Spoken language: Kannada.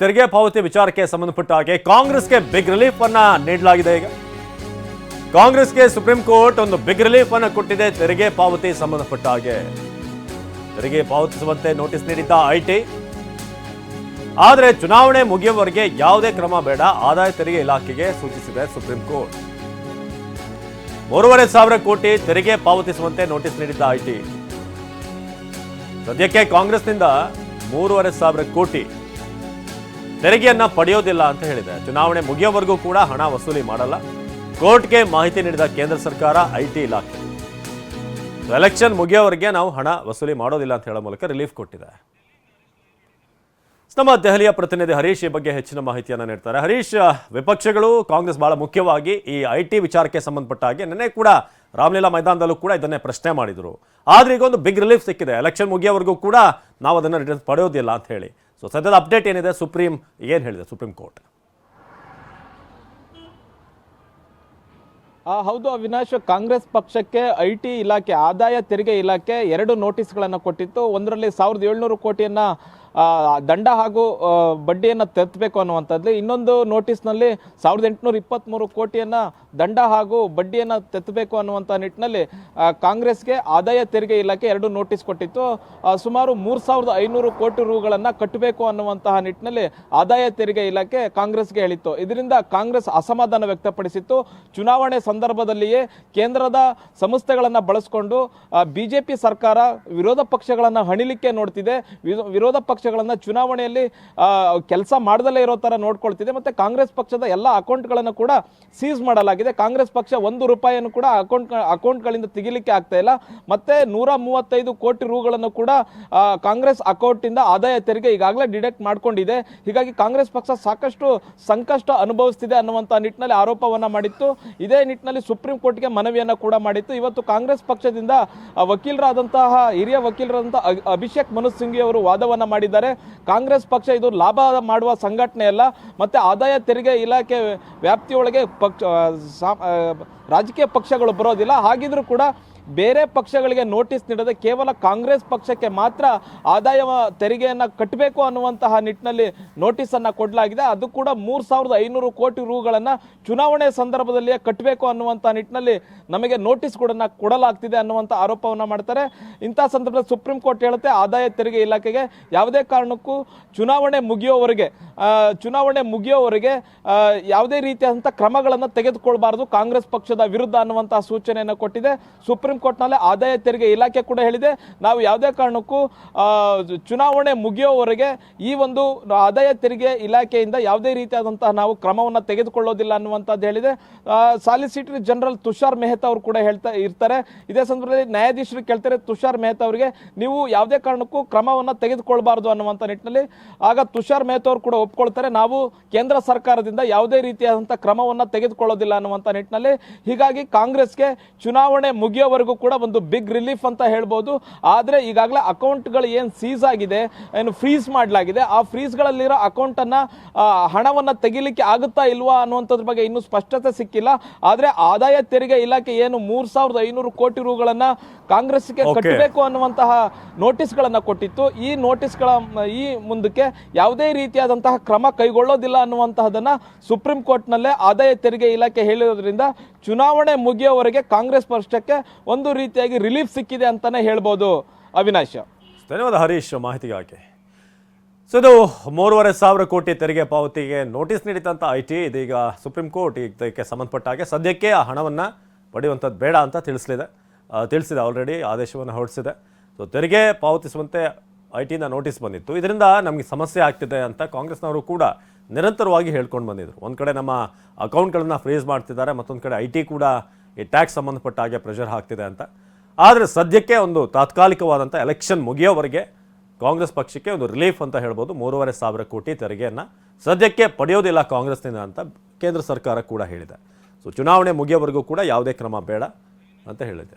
ತೆರಿಗೆ ಪಾವತಿ ವಿಚಾರಕ್ಕೆ ಸಂಬಂಧಪಟ್ಟ ಹಾಗೆ ಕಾಂಗ್ರೆಸ್ಗೆ ಬಿಗ್ ರಿಲೀಫ್ ಅನ್ನ ನೀಡಲಾಗಿದೆ ಈಗ. ಕಾಂಗ್ರೆಸ್ಗೆ ಸುಪ್ರೀಂ ಕೋರ್ಟ್ ಒಂದು ಬಿಗ್ ರಿಲೀಫ್ ಅನ್ನು ಕೊಟ್ಟಿದೆ, ತೆರಿಗೆ ಪಾವತಿ ಸಂಬಂಧಪಟ್ಟ ಹಾಗೆ ತೆರಿಗೆ ಪಾವತಿಸುವಂತೆ ನೋಟಿಸ್ ನೀಡಿದ್ದ ಐಟಿ. ಆದರೆ ಚುನಾವಣೆ ಮುಗಿಯುವವರೆಗೆ ಯಾವುದೇ ಕ್ರಮ ಬೇಡ, ಆದಾಯ ತೆರಿಗೆ ಇಲಾಖೆಗೆ ಸೂಚಿಸಿದೆ ಸುಪ್ರೀಂ ಕೋರ್ಟ್. ಮೂರುವರೆ ಸಾವಿರ ಕೋಟಿ ತೆರಿಗೆ ಪಾವತಿಸುವಂತೆ ನೋಟಿಸ್ ನೀಡಿದ್ದ ಐಟಿ. ಸದ್ಯಕ್ಕೆ ಕಾಂಗ್ರೆಸ್ನಿಂದ ಮೂರುವರೆ ಸಾವಿರ ಕೋಟಿ ತೆರಿಗೆಯನ್ನ ಪಡೆಯೋದಿಲ್ಲ ಅಂತ ಹೇಳಿದೆ. ಚುನಾವಣೆ ಮುಗಿಯೋವರೆಗೂ ಕೂಡ ಹಣ ವಸೂಲಿ ಮಾಡಲ್ಲ. ಕೋರ್ಟ್ಗೆ ಮಾಹಿತಿ ನೀಡಿದ ಕೇಂದ್ರ ಸರ್ಕಾರ, ಐಟಿ ಇಲಾಖೆ. ಎಲೆಕ್ಷನ್ ಮುಗಿಯೋವರೆಗೆ ನಾವು ಹಣ ವಸೂಲಿ ಮಾಡೋದಿಲ್ಲ ಅಂತ ಹೇಳೋ ಮೂಲಕ ರಿಲೀಫ್ ಕೊಟ್ಟಿದೆ. ನಮ್ಮ ದೆಹಲಿಯ ಪ್ರತಿನಿಧಿ ಹರೀಶ್ ಈ ಬಗ್ಗೆ ಹೆಚ್ಚಿನ ಮಾಹಿತಿಯನ್ನು ನೀಡ್ತಾರೆ. ಹರೀಶ್, ವಿಪಕ್ಷಗಳು, ಕಾಂಗ್ರೆಸ್ ಬಹಳ ಮುಖ್ಯವಾಗಿ ಈ ಐ ಟಿ ವಿಚಾರಕ್ಕೆ ಸಂಬಂಧಪಟ್ಟ ಹಾಗೆ ನಿನ್ನೆ ಕೂಡ ರಾಮಲೀಲಾ ಮೈದಾನದಲ್ಲೂ ಕೂಡ ಇದನ್ನೇ ಪ್ರಶ್ನೆ ಮಾಡಿದರು. ಆದರೆ ಈಗ ಒಂದು ಬಿಗ್ ರಿಲೀಫ್ ಸಿಕ್ಕಿದೆ. ಎಲೆಕ್ಷನ್ ಮುಗಿಯೋವರೆಗೂ ಕೂಡ ನಾವು ಅದನ್ನು ರಿಟರ್ನ್ ಪಡೆಯೋದಿಲ್ಲ ಅಂತ ಹೇಳಿ. ಸೊ ಸದ್ಯದ ಅಪ್ಡೇಟ್ ಏನಿದೆ? ಸುಪ್ರೀಂ ಏನು ಹೇಳಿದೆ? ಸುಪ್ರೀಂ ಕೋರ್ಟ್ ಹೌದು ಅವಿನಾಶ್, ಕಾಂಗ್ರೆಸ್ ಪಕ್ಷಕ್ಕೆ ಐ ಟಿ ಇಲಾಖೆ, ಆದಾಯ ತೆರಿಗೆ ಇಲಾಖೆ ಎರಡು ನೋಟಿಸ್ಗಳನ್ನು ಕೊಟ್ಟಿತ್ತು. ಒಂದರಲ್ಲಿ ಸಾವಿರದ ಏಳ್ನೂರು ಕೋಟಿಯನ್ನ ದಂಡ ಹಾಗೂ ಬಡ್ಡಿಯನ್ನು ತೆತ್ತಬೇಕು ಅನ್ನುವಂಥದ್ದು ಇನ್ನೊಂದು ನೋಟಿಸ್ನಲ್ಲಿ ಸಾವಿರದ ಎಂಟುನೂರ ಇಪ್ಪತ್ತ್ಮೂರು ಕೋಟಿಯನ್ನು ದಂಡ ಹಾಗೂ ಬಡ್ಡಿಯನ್ನು ತೆತ್ತಬೇಕು ಅನ್ನುವಂಥ ನಿಟ್ಟಿನಲ್ಲಿ ಕಾಂಗ್ರೆಸ್ಗೆ ಆದಾಯ ತೆರಿಗೆ ಇಲಾಖೆ ಎರಡು ನೋಟಿಸ್ ಕೊಟ್ಟಿತ್ತು. ಸುಮಾರು ಮೂರು ಸಾವಿರದ ಐನೂರು ಕೋಟಿ ರೂಗಳನ್ನು ಕಟ್ಟಬೇಕು ಅನ್ನುವಂತಹ ನಿಟ್ಟಿನಲ್ಲಿ ಆದಾಯ ತೆರಿಗೆ ಇಲಾಖೆ ಕಾಂಗ್ರೆಸ್ಗೆ ಹೇಳಿತ್ತು. ಇದರಿಂದ ಕಾಂಗ್ರೆಸ್ ಅಸಮಾಧಾನ ವ್ಯಕ್ತಪಡಿಸಿತ್ತು. ಚುನಾವಣೆ ಸಂದರ್ಭದಲ್ಲಿಯೇ ಕೇಂದ್ರದ ಸಂಸ್ಥೆಗಳನ್ನು ಬಳಸಿಕೊಂಡು ಬಿಜೆಪಿ ಸರ್ಕಾರ ವಿರೋಧ ಪಕ್ಷಗಳನ್ನು ಹಣಿಲಿಕ್ಕೆ ನೋಡ್ತಿದೆ. ವಿರೋಧ ವಿರೋಧ ಪಕ್ಷಗಳನ್ನು ಚುನಾವಣೆಯಲ್ಲಿ ಕೆಲಸ ಮಾಡದಲ್ಲೇ ಇರೋ ಥರ ನೋಡ್ಕೊಳ್ತಿದೆ. ಮತ್ತೆ ಕಾಂಗ್ರೆಸ್ ಪಕ್ಷದ ಎಲ್ಲ ಅಕೌಂಟ್ಗಳನ್ನು ಕೂಡ ಸೀಸ್ ಮಾಡಲಾಗಿದೆ. ಕಾಂಗ್ರೆಸ್ ಪಕ್ಷ ಒಂದು ರೂಪಾಯಿಯನ್ನು ಕೂಡ ಅಕೌಂಟ್, ಅಕೌಂಟ್ಗಳಿಂದ ತೆಗಿಲಿಕ್ಕೆ ಆಗ್ತಾ ಇಲ್ಲ. ಮತ್ತೆ ನೂರ ಮೂವತ್ತೈದು ಕೋಟಿ ರೂಗಳನ್ನು ಕೂಡ ಕಾಂಗ್ರೆಸ್ ಅಕೌಂಟಿಂದ ಆದಾಯ ತೆರಿಗೆ ಈಗಾಗಲೇ ಡಿಡೆಕ್ಟ್ ಮಾಡ್ಕೊಂಡಿದೆ. ಹೀಗಾಗಿ ಕಾಂಗ್ರೆಸ್ ಪಕ್ಷ ಸಾಕಷ್ಟು ಸಂಕಷ್ಟ ಅನುಭವಿಸ್ತಿದೆ ಅನ್ನುವಂಥ ನಿಟ್ಟಿನಲ್ಲಿ ಆರೋಪವನ್ನ ಮಾಡಿತ್ತು. ಇದೇ ನಿಟ್ಟಿನಲ್ಲಿ ಸುಪ್ರೀಂ ಕೋರ್ಟ್ಗೆ ಮನವಿಯನ್ನ ಕೂಡ ಮಾಡಿತ್ತು. ಇವತ್ತು ಕಾಂಗ್ರೆಸ್ ಪಕ್ಷದಿಂದ ವಕೀಲರಾದಂತಹ ಹಿರಿಯ ವಕೀಲರಾದಂತಹ ಅಭಿಷೇಕ್ ಮನು ಸಿಂಘಿ ಅವರು ವಾದವನ್ನ ಮಾಡಿದ್ದಾರೆ. ಕಾಂಗ್ರೆಸ್ ಪಕ್ಷ ಇದು ಲಾಭ ಮಾಡುವ ಸಂಘಟನೆ ಅಲ್ಲ ಮತ್ತೆ ಆದಾಯ ತೆರಿಗೆ ಇಲಾಖೆ ವ್ಯಾಪ್ತಿಯೊಳಗೆ ಪಕ್ಷ ರಾಜಕೀಯ ಪಕ್ಷಗಳು ಬರೋದಿಲ್ಲ. ಹಾಗಿದ್ರೂ ಕೂಡ ಬೇರೆ ಪಕ್ಷಗಳಿಗೆ ನೋಟಿಸ್ ನೀಡದೆ ಕೇವಲ ಕಾಂಗ್ರೆಸ್ ಪಕ್ಷಕ್ಕೆ ಮಾತ್ರ ಆದಾಯ ತೆರಿಗೆಯನ್ನು ಕಟ್ಟಬೇಕು ಅನ್ನುವಂತಹ ನಿಟ್ಟಿನಲ್ಲಿ ನೋಟಿಸನ್ನು ಕೊಡಲಾಗಿದೆ. ಅದು ಕೂಡ ಮೂರು ಸಾವಿರದ ಐನೂರು ಕೋಟಿ ರೂಗಳನ್ನು ಚುನಾವಣೆ ಸಂದರ್ಭದಲ್ಲಿಯೇ ಕಟ್ಟಬೇಕು ಅನ್ನುವಂಥ ನಿಟ್ಟಿನಲ್ಲಿ ನಮಗೆ ನೋಟಿಸ್ ಕೂಡ ಕೊಡಲಾಗ್ತಿದೆ ಅನ್ನುವಂಥ ಆರೋಪವನ್ನು ಮಾಡ್ತಾರೆ. ಇಂಥ ಸಂದರ್ಭದಲ್ಲಿ ಸುಪ್ರೀಂ ಕೋರ್ಟ್ ಹೇಳುತ್ತೆ, ಆದಾಯ ತೆರಿಗೆ ಇಲಾಖೆಗೆ ಯಾವುದೇ ಕಾರಣಕ್ಕೂ ಚುನಾವಣೆ ಮುಗಿಯೋವರೆಗೆ ಚುನಾವಣೆ ಮುಗಿಯೋವರೆಗೆ ಯಾವುದೇ ರೀತಿಯಾದಂಥ ಕ್ರಮಗಳನ್ನು ತೆಗೆದುಕೊಳ್ಬಾರ್ದು. ಕಾಂಗ್ರೆಸ್ ಪಕ್ಷದ ವಿರುದ್ಧ ಅನ್ನುವಂತಹ ಸೂಚನೆಯನ್ನು ಕೊಟ್ಟಿದೆ. ಸುಪ್ರೀಂ ಕೋರ್ಟ್ನಲ್ಲಿ ಆದಾಯ ತೆರಿಗೆ ಇಲಾಖೆ ಕೂಡ ಹೇಳಿದೆ. ನಾವು ಯಾವುದೇ ಕಾರಣಕ್ಕೂ ಚುನಾವಣೆ ಮುಗಿಯೋವರೆಗೆ ಈ ಒಂದು ಆದಾಯ ತೆರಿಗೆ ಇಲಾಖೆಯಿಂದ ಯಾವುದೇ ರೀತಿಯಾದಂತಹ ನಾವು ಕ್ರಮವನ್ನು ತೆಗೆದುಕೊಳ್ಳೋದಿಲ್ಲ ಅನ್ನುವಂಥದ್ದು ಹೇಳಿದೆ. ಸಾಲಿಸಿಟರಿ ಜನರಲ್ ತುಷಾರ್ ಮೆಹ್ತಾ ಅವರು ಕೂಡ ಹೇಳ್ತಾ ಇರ್ತಾರೆ. ಇದೇ ಸಂದರ್ಭದಲ್ಲಿ ನ್ಯಾಯಾಧೀಶರು ಕೇಳ್ತಾರೆ, ತುಷಾರ್ ಮೆಹ್ತಾ ಅವರಿಗೆ ನೀವು ಯಾವುದೇ ಕಾರಣಕ್ಕೂ ಕ್ರಮವನ್ನು ತೆಗೆದುಕೊಳ್ಬಾರ್ದು ಅನ್ನುವಂಥ ನಿಟ್ಟಿನಲ್ಲಿ. ಆಗ ತುಷಾರ್ ಮೆಹ್ತಾ ಅವರು ಕೂಡ ಒಪ್ಕೊಳ್ತಾರೆ, ನಾವು ಕೇಂದ್ರ ಸರ್ಕಾರದಿಂದ ಯಾವುದೇ ರೀತಿಯಾದಂಥ ಕ್ರಮವನ್ನು ತೆಗೆದುಕೊಳ್ಳೋದಿಲ್ಲ ಅನ್ನುವಂಥ ನಿಟ್ಟಿನಲ್ಲಿ. ಹೀಗಾಗಿ ಕಾಂಗ್ರೆಸ್ಗೆ ಚುನಾವಣೆ ಮುಗಿಯೋವರೆಗೂ ಕೂಡ ಒಂದು ಬಿಗ್ ರಿಲೀಫ್ ಅಂತ ಹೇಳ್ಬೋದು. ಆದರೆ ಈಗಾಗಲೇ ಅಕೌಂಟ್ಗಳು ಏನು ಸೀಸ್ ಆಗಿದೆ ಏನು ಫ್ರೀಸ್ ಮಾಡಲಾಗಿದೆ ಆ ಫ್ರೀಸ್ಗಳಲ್ಲಿರೋ ಅಕೌಂಟನ್ನು ಹಣವನ್ನು ತೆಗಿಲಿಕ್ಕೆ ಆಗುತ್ತಾ ಇಲ್ವಾ ಅನ್ನುವಂಥದ್ರ ಬಗ್ಗೆ ಇನ್ನೂ ಸ್ಪಷ್ಟತೆ ಸಿಕ್ಕಿಲ್ಲ. ಆದರೆ ಆದಾಯ ತೆರಿಗೆ ಇಲಾಖೆ ಏನು ಮೂರು ಸಾವಿರದ ಐನೂರು ಕೋಟಿ ರೂಗಳನ್ನು ಕಾಂಗ್ರೆಸ್ಗೆ. ಕಟ್ಟಬೇಕು ಅನ್ನುವಂತಹ ನೋಟಿಸ್ಗಳನ್ನು ಕೊಟ್ಟಿತ್ತು. ಈ ನೋಟಿಸ್ಗಳ ಈ ಮುಂದಕ್ಕೆ ಯಾವುದೇ ರೀತಿಯಾದಂತಹ ಕ್ರಮ ಕೈಗೊಳ್ಳೋದಿಲ್ಲ ಅನ್ನುವಂತಹದನ್ನು ಸುಪ್ರೀಂ ಕೋರ್ಟ್ನಲ್ಲೇ ಆದಾಯ ತೆರಿಗೆ ಇಲಾಖೆ ಹೇಳಿರೋದ್ರಿಂದ ಚುನಾವಣೆ ಮುಗಿಯೋವರೆಗೆ ಕಾಂಗ್ರೆಸ್ ಪಕ್ಷಕ್ಕೆ ಒಂದು ರೀತಿಯಾಗಿ ರಿಲೀಫ್ ಸಿಕ್ಕಿದೆ ಅಂತಲೇ ಹೇಳ್ಬೋದು ಅವಿನಾಶ್. ಧನ್ಯವಾದ ಹರೀಶ್ ಮಾಹಿತಿಗಾಗಿ. ಸೊ ಇದು ಮೂರುವರೆ ಸಾವಿರ ಕೋಟಿ ತೆರಿಗೆ ಪಾವತಿಗೆ ನೋಟಿಸ್ ನೀಡಿದಂಥ ಐ ಟಿ ಇದೀಗ ಸುಪ್ರೀಂ ಕೋರ್ಟ್ ಇದಕ್ಕೆ ಸಂಬಂಧಪಟ್ಟ ಹಾಗೆ ಸದ್ಯಕ್ಕೆ ಆ ಹಣವನ್ನು ಪಡೆಯುವಂಥದ್ದು ಬೇಡ ಅಂತ ತಿಳಿಸಲಿದೆ. ತಿಳಿಸಿದೆ ಆಲ್ರೆಡಿ ಆದೇಶವನ್ನು ಹೊರಡಿಸಿದೆ. ಸೊ ತೆರಿಗೆ ಪಾವತಿಸುವಂತೆ ಐ ಟಿಯಿಂದ ನೋಟಿಸ್ ಬಂದಿತ್ತು. ಇದರಿಂದ ನಮಗೆ ಸಮಸ್ಯೆ ಆಗ್ತಿದೆ ಅಂತ ಕಾಂಗ್ರೆಸ್ನವರು ಕೂಡ ನಿರಂತರವಾಗಿ ಹೇಳ್ಕೊಂಡು ಬಂದಿದ್ರು. ಒಂದು ಕಡೆ ನಮ್ಮ ಅಕೌಂಟ್ಗಳನ್ನು ಫ್ರೀಸ್ ಮಾಡ್ತಿದ್ದಾರೆ, ಮತ್ತೊಂದು ಕಡೆ ಐ ಟಿ ಕೂಡ ಈ ಟ್ಯಾಕ್ಸ್ ಸಂಬಂಧಪಟ್ಟ ಹಾಗೆ ಪ್ರೆಷರ್ ಹಾಕ್ತಿದೆ ಅಂತ. ಆದರೆ ಸದ್ಯಕ್ಕೆ ಒಂದು ತಾತ್ಕಾಲಿಕವಾದಂಥ ಎಲೆಕ್ಷನ್ ಮುಗಿಯೋವರೆಗೆ ಕಾಂಗ್ರೆಸ್ ಪಕ್ಷಕ್ಕೆ ಒಂದು ರಿಲೀಫ್ ಅಂತ ಹೇಳ್ಬೋದು. ಮೂರುವರೆ ಸಾವಿರ ಕೋಟಿ ತೆರಿಗೆಯನ್ನು ಸದ್ಯಕ್ಕೆ ಪಡೆಯೋದಿಲ್ಲ ಕಾಂಗ್ರೆಸ್ನಿಂದ ಅಂತ ಕೇಂದ್ರ ಸರ್ಕಾರ ಕೂಡ ಹೇಳಿದೆ. ಸೊ ಚುನಾವಣೆ ಮುಗಿಯೋವರೆಗೂ ಕೂಡ ಯಾವುದೇ ಕ್ರಮ ಬೇಡ ಅಂತ ಹೇಳಿದೆ.